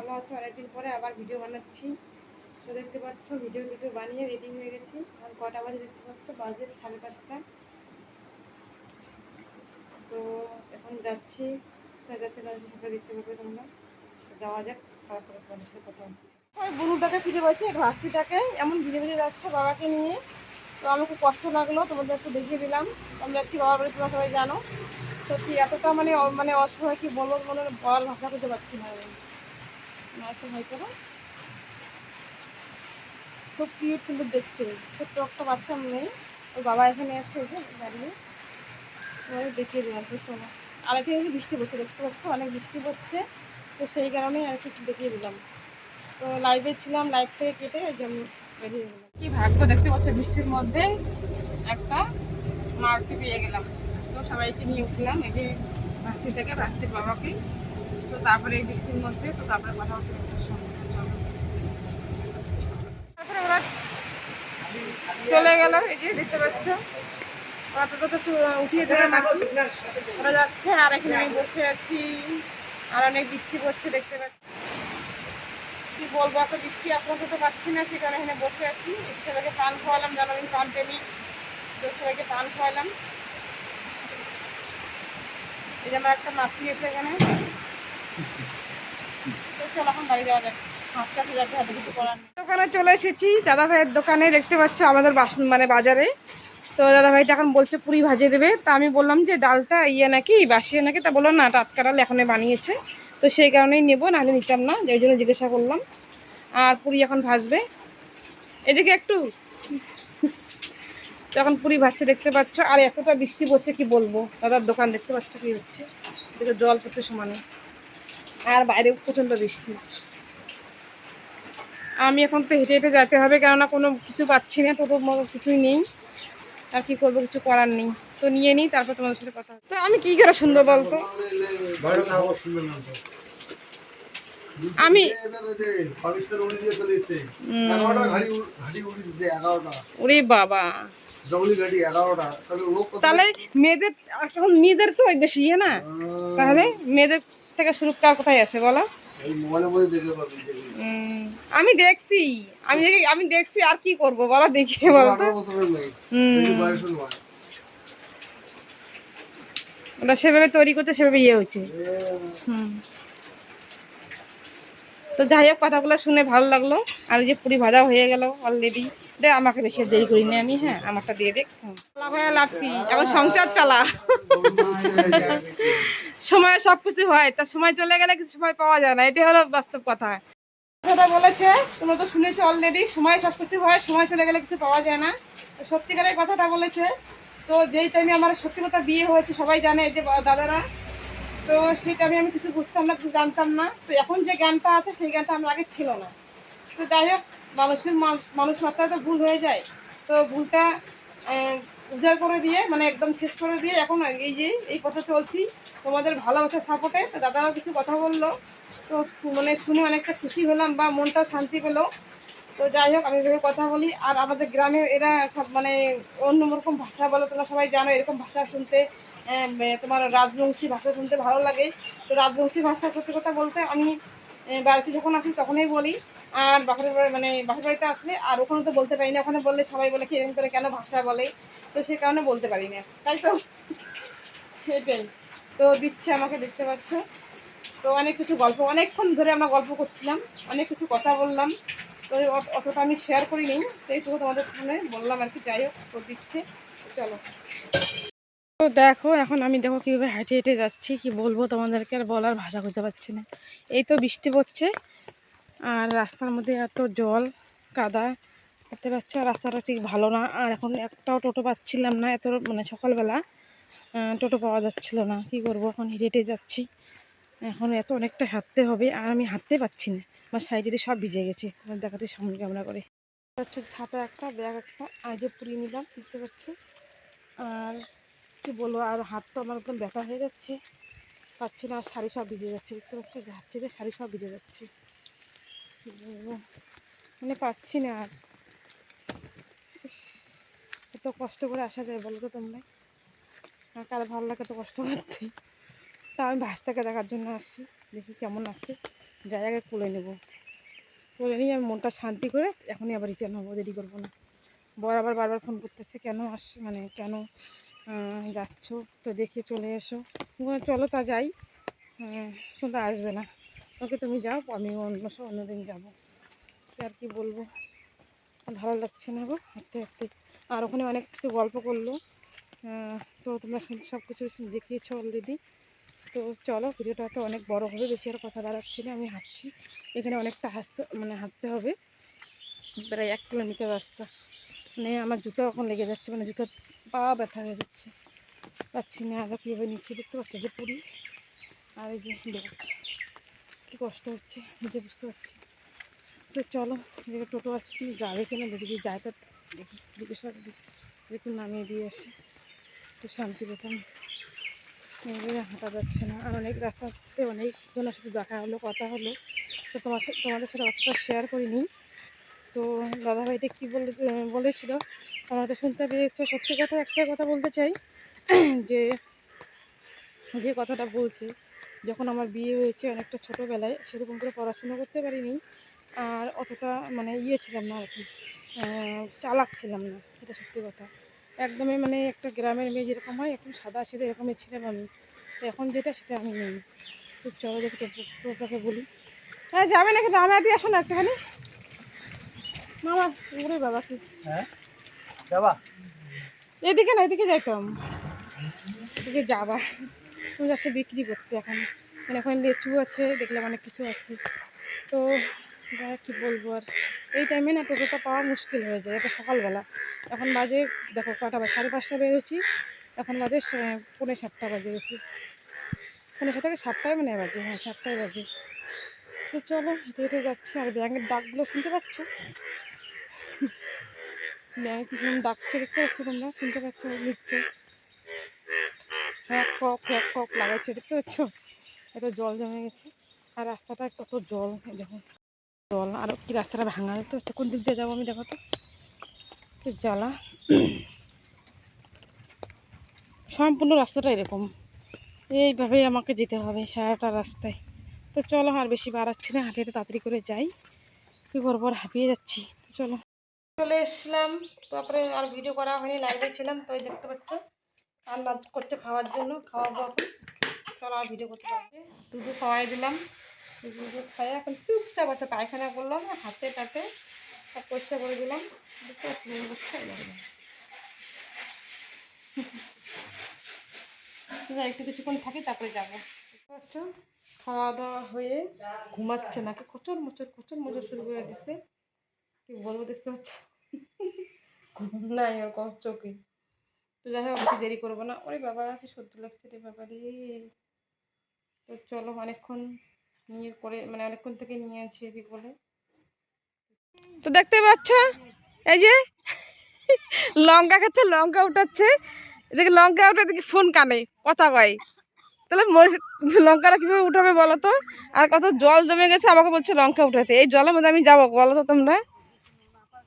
ভালো আছো? অনেকদিন পরে আবার ভিডিও বানাচ্ছি। তো দেখতে পাচ্ছ ভিডিও ভিডিও বানিয়ে রেডি হয়ে গেছি। আর কটা বাজে দেখতে পাচ্ছ? বাজে সাড়ে পাঁচটা। তো এখন যাচ্ছি। যাচ্ছে যাচ্ছে সেটা দেখতে পাবে তোমরা। যাওয়া যাক, তারপরে সাথে কথা ওই বুনুটাকে ফিরে পাচ্ছি ভাস্তিটাকে এমন ভিজে ভিজে যাচ্ছে বাবাকে নিয়ে। তো আমার খুব কষ্ট লাগল, তোমাদের একটু দেখিয়ে দিলাম। আমি যাচ্ছি বাবার বাড়ি তোমরা সবাই জানো। সত্যি এতটা মানে মানে অসহায় কি বলব, মনে বলার ভাষা করতে পারছি না আমি। খুব কিউট কিন্তু দেখতে। ছোট্ট একটা বাচ্চা নেই ওর বাবা এখানে এই যে দাঁড়িয়ে তোমাদের দেখিয়ে দিলাম তো শোনো। আর জিনিস বৃষ্টি পড়ছে, দেখতে পাচ্ছ? অনেক বৃষ্টি পড়ছে। তো সেই কারণেই আর কি দেখিয়ে দিলাম। তো লাইভে ছিলাম লাইভ থেকে কেটে বেরিয়ে গেলাম। কি ভাগ্য দেখতে পাচ্ছ? বৃষ্টির মধ্যে একটা মারুতি পেয়ে গেলাম। তো সবাইকে নিয়ে উঠলাম, এই যে থেকে ভাস্তির বাবাকে। তো তারপরে এই বৃষ্টির মধ্যে তো তারপরে কথা হচ্ছে। তারপরে ওরা চলে গেল এই যে দেখতে পাচ্ছ। অটোটা তো যাচ্ছে, আর এখানে বসে আছি। আর অনেক বৃষ্টি পড়ছে, দেখতে পাচ্ছি। কি বলব, এত বৃষ্টি আপনাকে তো পাচ্ছি না সেখানে এখানে বসে আছি। ছেলেকে পান খাওয়ালাম, জানো, আমি পান প্রেমী। ছেলেকে পান খাওয়ালাম। এই যে একটা মাসি এসে এখানে। দোকানে চলে এসেছি, দাদা ভাইয়ের দোকানে দেখতে পাচ্ছ আমাদের বাসন মানে বাজারে। তো দাদা ভাইটা এখন বলছে পুরি ভাজিয়ে দেবে। তা আমি বললাম যে ডালটা ইয়ে নাকি, বাসিয়ে নাকি, তা বলল না, টাটকা ডাল এখনই বানিয়েছে। তো সেই কারণেই নেব, নাহলে নিতাম না ওই জন্য জিজ্ঞাসা করলাম। আর পুরি এখন ভাজবে। এদিকে একটু। এখন পুরি ভাজছে, দেখতে পাচ্ছ। আর এতটা বৃষ্টি পড়ছে, কি বলব? দাদার দোকান দেখতে পাচ্ছ কি হচ্ছে? দেখে জল পড়ছে সমানে। আর বাইরে প্রচণ্ড বৃষ্টি। আমি এখন তো হেঁটে হেঁটে যেতে হবে কেননা কোনো কিছু পাচ্ছি না টোটো মতো কিছুই নেই। আর কি করব কিছু করার নেই। তো নিয়ে নিই তারপর তোমাদের সাথে কথা তো আমি কি করে শুনব বলতো? আমি ওরে বাবা। তাহলে মেয়েদের এখন মেয়েদের তো বেশি ইয়ে না? তাহলে মেয়েদের থেকে শুরু কার কোথায় আছে বলো? আমি দেখছি আমি দেখি আমি দেখছি আর কি করব বলো দেখি বলো ওটা সেভাবে তৈরি করতে সেভাবে ইয়ে হচ্ছে। হুম। তো যাই হোক কথাগুলো শুনে ভালো লাগল। আর যে পুরি ভাজা হয়ে গেল অলরেডি দে আমাকে বেশি দেরি করিনি আমি হ্যাঁ আমারটা দিয়ে দেখ লাভ হয় লাভ কি এখন সংসার চালা। সময় সব কিছু হয় তার সময় চলে গেলে কিছু সময় পাওয়া যায় না, এটাই হলো বাস্তব কথা। কথাটা বলেছে, তোমরা তো শুনেছো অলরেডি সময় সব কিছু হয়, সময় চলে গেলে কিছু পাওয়া যায় না। তো সত্যিকারের কথাটা বলেছে, তো যেই টাইমে আমার সত্যি কথা বিয়ে হয়েছে, সবাই জানে যে দাদারা। তো সেই টাইমে আমি কিছু বুঝতাম না, কিছু জানতাম না। তো এখন যে জ্ঞানটা আছে, সেই জ্ঞানটা আমার আগে ছিল না। তো যাই হোক, মানুষের মানুষ- মাত্রায় তো ভুল হয়ে যায়। তো ভুলটা উজাড় করে দিয়ে মানে একদম শেষ করে দিয়ে এখন এই যে, এই পথে চলছি। তোমাদের ভালোবাসার সাপোর্টে তো দাদারাও কিছু কথা বলল। তো মানে শুনে অনেকটা খুশি হলাম বা মনটাও শান্তি পেল। তো যাই হোক, আমি ভেবে কথা বলি। আর আমাদের গ্রামের এরা সব মানে অন্যরকম ভাষা বলো, তোমরা সবাই জানো এরকম ভাষা শুনতে। তোমার রাজবংশী ভাষা শুনতে ভালো লাগে। তো রাজবংশী ভাষা সত্যি কথা বলতে আমি বাড়িতে যখন আসি তখনই বলি। আর বাপের বাড়ি মানে বাপের বাড়িতে আসলে, আর ওখানে তো বলতে পারি না, ওখানে বললে সবাই বলে কি এরকম করে কেন ভাষা বলে? তো সে কারণে বলতে পারি না। তাই তো? সেটাই। তো দিচ্ছে আমাকে, দেখতে পাচ্ছ? তো অনেক কিছু গল্প, অনেকক্ষণ ধরে আমরা গল্প করছিলাম, অনেক কিছু কথা বললাম। তো অতটা আমি শেয়ার করিনি তো এইটুকু তোমাদের সামনে বললাম আর কি, যাই হোক, তো দিচ্ছে। চলো। তো দেখো, এখন আমি দেখো কীভাবে হেঁটে হেঁটে যাচ্ছি, কি বলব তোমাদেরকে, আর বলার ভাষা খুঁজে পাচ্ছি না। এই তো বৃষ্টি পড়ছে আর রাস্তার মধ্যে এত জল, কাদা, দেখতে পাচ্ছ? রাস্তাটা ঠিক ভালো না। আর এখন একটাও টোটো পাচ্ছিলাম না, এত মানে সকালবেলা টোটো পাওয়া যাচ্ছিল না। কি করব? এখন হেঁটে যাচ্ছি। এখন এত অনেকটা হাঁটতে হবে, আর আমি হাঁটতে পারছি না। আমার সাইডে সব ভিজে গেছে। দেখাতে সামনে ক্যামেরা করে। হচ্ছে ছাতা একটা, ব্যাগ একটা আজও পুড়িয়ে নিলাম, দেখতে পাচ্ছ? আর কি বলব? আর হাত তো আমার একদম ব্যথা হয়ে যাচ্ছে। পাচ্ছি না, আর শাড়ি সব ভিজে যাচ্ছে। দেখতে পাচ্ছ? যাচ্ছে যে, শাড়ি সব ভিজে যাচ্ছে। মানে পাচ্ছি না আর। এত কষ্ট করে আসা যায় বলো তো তোমরা? আর কার ভালো লাগে তো কষ্ট করতে? তা আমি ভাস্তাকে দেখার জন্য আসছি, দেখি কেমন আছে। জায়গায় তুলে নেব। তুলে নিয়ে আমি মনটা শান্তি করে এখনই আবার রিটার্ন হব, দেরি করব না। বর আবার বারবার ফোন করতেছে, কেন আস মানে কেন যাচ্ছ? তো দেখে চলে এসো। চলো তা যাই কিন্তু আসবে না। ওকে তুমি যাও, আমি অন্য সব অন্যদিন যাব। আর কি বলব? ভালো লাগছে না গো, হাঁটতে হাঁটতে। আর ওখানে অনেক কিছু গল্প করল। তো তোমরা সব কিছু দেখিয়েছো অলরেডি তো চলো, ভিডিওটা তো অনেক বড় হবে, বেশি আর কথা বাড়াচ্ছি না, আমি হাঁটছি। এখানে অনেকটা হাসতে মানে হাঁটতে হবে। প্রায় এক কিলোমিটার রাস্তা। মানে আমার জুতো এখন লেগে যাচ্ছে মানে জুতো পা ব্যথা হয়ে যাচ্ছে। পাচ্ছি না আগে কীভাবে নিচে দেখতে পাচ্ছি যে পুরি। আর এই যে কী কষ্ট হচ্ছে? নিজে বুঝতে পারছি তো চলো যে টোটো আসছে আসছি যাবে কিনা দেখি যায় তো দেখি, জিজ্ঞাসা করি। একটু নামিয়ে দিয়ে আসি শান্তি পেতাম। এইভাবে হাঁটা যাচ্ছে না। আর অনেক রাস্তাতে অনেকজনের সাথে দেখা হলো, কথা হলো। তো তোমার সাথে তোমাদের সাথে অতটা শেয়ার করিনি। তো দাদাভাইটা কী বলে বলেছিল? তোমরা তো শুনতে পেয়েছ। সত্যি কথা একটাই কথা বলতে চাই, যে যে কথাটা বলছে যখন আমার বিয়ে হয়েছে অনেকটা ছোটোবেলায় সেরকম করে পড়াশুনো করতে পারিনি। আর অতটা মানে ইয়ে ছিলাম না আর কি চালাক ছিলাম না সেটা সত্যি কথা। একদমই মানে একটা গ্রামের মেয়ে যেরকম হয় এখন সাদা সিধে এরকমই ছিলাম আমি। তো এখন যেটা সেটা আমি নেই। তো চলো দেখি টোটাকে বলি। হ্যাঁ যাবে না নাকি? দামে দিয়ে আসো না একটুখানি। মামা ওরে বাবা কি? হ্যাঁ? যাবা? এদিকে না এদিকে যাইতাম। এদিকে যাবা। যাচ্ছে বিক্রি করতে এখন। মানে এখন লেচু আছে, দেখলাম অনেক কিছু আছে। তো কী বলব আর, এই টাইমে না টোটোটা পাওয়া মুশকিল হয়ে যায়, এটা সকালবেলা। এখন বাজে, দেখো কটা বাজে সাড়ে পাঁচটা বেরোচ্ছি। এখন বাজে সা- পৌনে সাতটা বাজে গেছি পৌনে সাতটা কি, সাতটায় মানে বাজে? হ্যাঁ সাতটায় বাজে। তো চলো হেঁটে হেঁটে যাচ্ছি। আর ব্যাঙের ডাকগুলো শুনতে পাচ্ছ? ব্যাঙে কি সুন্দর ডাকছে দেখতে পাচ্ছ তোমরা? শুনতে পাচ্ছ নিশ্চয় এক কক এক কক লাগাচ্ছে দেখতে পাচ্ছ? এত জল জমে গেছে। আর রাস্তাটা কত জল দেখো। জল, আর কি রাস্তাটা ভাঙা, দেখতে কোন দিক দিয়ে যাব আমি, দেখো তো? জ্বালা। সম্পূর্ণ রাস্তাটা এরকম। এইভাবেই আমাকে যেতে হবে সারাটা রাস্তায়। তো চলো, আর বেশি বাড়াচ্ছি না, হাঁটে হেঁটে তাড়াতাড়ি করে যাই। কি করব হাঁপিয়ে যাচ্ছি। চলো। চলে এসলাম, তারপরে আর ভিডিও করা হয়নি লাইভে ছিলাম, তো দেখতে পাচ্ছ? রান্না করছে খাওয়ার জন্য খাওয়াবো এখন চলো আর ভিডিও করতে পারবে। দুধু খাওয়াই দিলাম। দুধু খাই এখন চুপচাপ আছে, পায়খানা করলাম, হাতে টাতে পরিষ্কার করে দিলাম। একটু কিছুক্ষণ থাকি, তারপরে যাব। খাওয়া দাওয়া হয়ে ঘুমাচ্ছে নাকি কচর মোচর কচর মোচর শুরু করে দিছে। কি বলব দেখতে পাচ্ছ? ঘুম নাই ওর চোখে। তো যাই হোক বেশি দেরি করব না। ওরে বাবা, কি সহ্য লাগছে রে বাবা রে। তো চলো, অনেকক্ষণ নিয়ে করে মানে অনেকক্ষণ থেকে নিয়ে আছি এদিক বলে। তো দেখতে পাচ্ছ? এই যে, লঙ্কা খাচ্ছে লঙ্কা উঠাচ্ছে। এদিকে লঙ্কা উঠে এদিকে ফোন কানে, কথা কয়। তাহলে লঙ্কাটা কীভাবে উঠাবে বলো তো? আর কত জল জমে গেছে, আমাকে বলছে লঙ্কা উঠাতে। এই জলের মধ্যে আমি যাব, বলো তো তোমরা।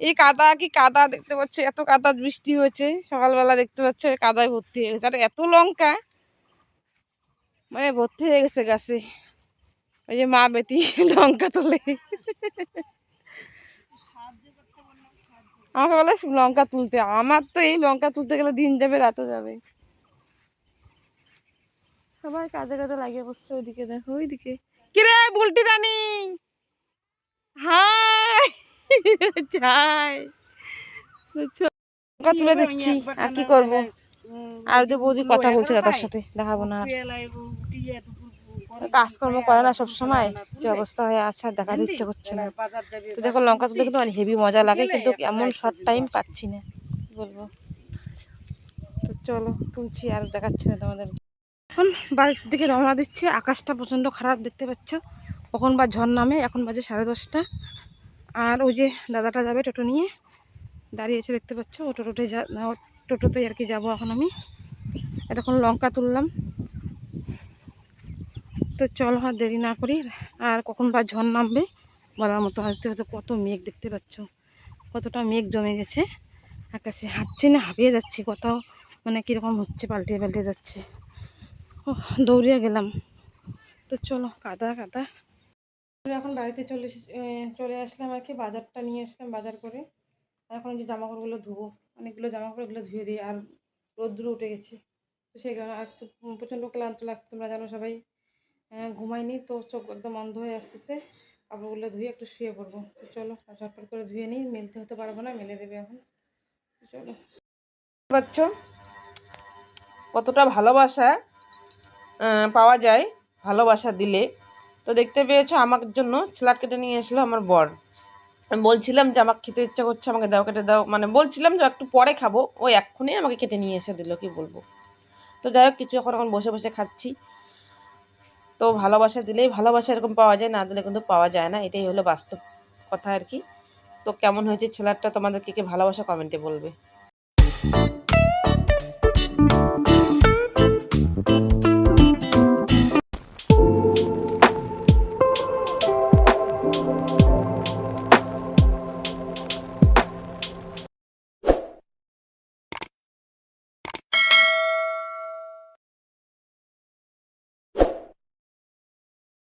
এই কাদা, কি কাদা দেখতে পাচ্ছ? এত কাদা বৃষ্টি হয়েছে। সকালবেলা দেখতে পাচ্ছ কাদায় ভর্তি হয়ে গেছে। আর, এত লঙ্কা! মানে ভর্তি হয়ে গেছে গাছে। ওই যে মা বেটি লঙ্কা তোলে। আমাকে বলে লঙ্কা তুলতে। আমার তো এই লঙ্কা তুলতে গেলে দিন যাবে, রাতও যাবে। সবাই কাজে কাজে লাগিয়ে বসছে ওইদিকে, দেখো, ওইদিকে। কিরে, বুলটি রানী! হাই! যাই। লঙ্কা তুলে দিচ্ছি আর কি করব? আর যে বৌদি কথা বলছে দাদার সাথে দেখাবো না কাজকর্ম করে না সবসময় যে অবস্থা হয়ে আছে আর দেখাতে ইচ্ছে করছে না। তো দেখো লঙ্কা তুলতে কিন্তু অনেক হেভি মজা লাগে কিন্তু এমন শর্ট টাইম পাচ্ছি না বলব? তো চলো তুলছি আর দেখাচ্ছি না তোমাদের। এখন বাড়ির দিকে রওনা দিচ্ছে আকাশটা প্রচণ্ড খারাপ দেখতে পাচ্ছ। কখন বা ঝড় নামে এখন বাজে সাড়ে দশটা। আর ওই যে দাদাটা যাবে টোটো নিয়ে। দাঁড়িয়েছে দেখতে পাচ্ছ, ও টোটোতে যা টোটোতে আর কি যাব এখন আমি। এতক্ষণ লঙ্কা তুললাম। তো চল আর দেরি না করি, আর কখন বা ঝড় নামবে, বলার মতো হয়তো হয়তো কত মেঘ দেখতে পাচ্ছ। কতটা মেঘ জমে গেছে। আকাশে হাঁটছি না, হাঁপিয়ে যাচ্ছি কোথাও। মানে কীরকম হচ্ছে, পাল্টে পাল্টে যাচ্ছে। ও দৌড়িয়ে গেলাম। তো চলো, কাদা কাদা। এখন বাড়িতে চলে চলে আসলাম আর কি, বাজারটা নিয়ে আসলাম বাজার করে। এখন যে জামা কাপড়গুলো ধুবো, অনেকগুলো জামা কাপড়গুলো ধুয়ে দিই আর রোদ্দুর উঠে গেছে। তো সেই কারণে আর প্রচণ্ড ক্লান্ত লাগছে, তোমরা জানো সবাই। ঘুমাইনি তো চোখ একদম অন্ধ হয়ে আসতেছে, কাপড়গুলো ধুয়ে একটু শুয়ে পড়ব। চলো ঝটপট করে ধুয়ে নিই, মেলতে হতে পারব না, মেলে দেবে এখন। চলো। পাচ্ছ? কতটা ভালোবাসা পাওয়া যায় ভালোবাসা দিলে। তো দেখতে পেয়েছ আমার জন্য স্যালাড কেটে নিয়ে এসলো আমার বর। বলছিলাম যে আমাকে খেতে ইচ্ছা করছে, আমাকে দাও, কেটে দাও। মানে বলছিলাম যে একটু পরে খাব ওই এক্ষুনি আমাকে কেটে নিয়ে এসে দিল, কি বলব। তো যাই হোক, কিছু এখন এখন বসে বসে খাচ্ছি। তো ভালোবাসা দিলেই ভালোবাসা এরকম পাওয়া যায়, না দিলে কিন্তু পাওয়া যায় না, এটাই হলো বাস্তব কথা আর কি। তো কেমন হয়েছে ছেলেটা, তোমাদের কে কে ভালোবাসা কমেন্টে বলবে।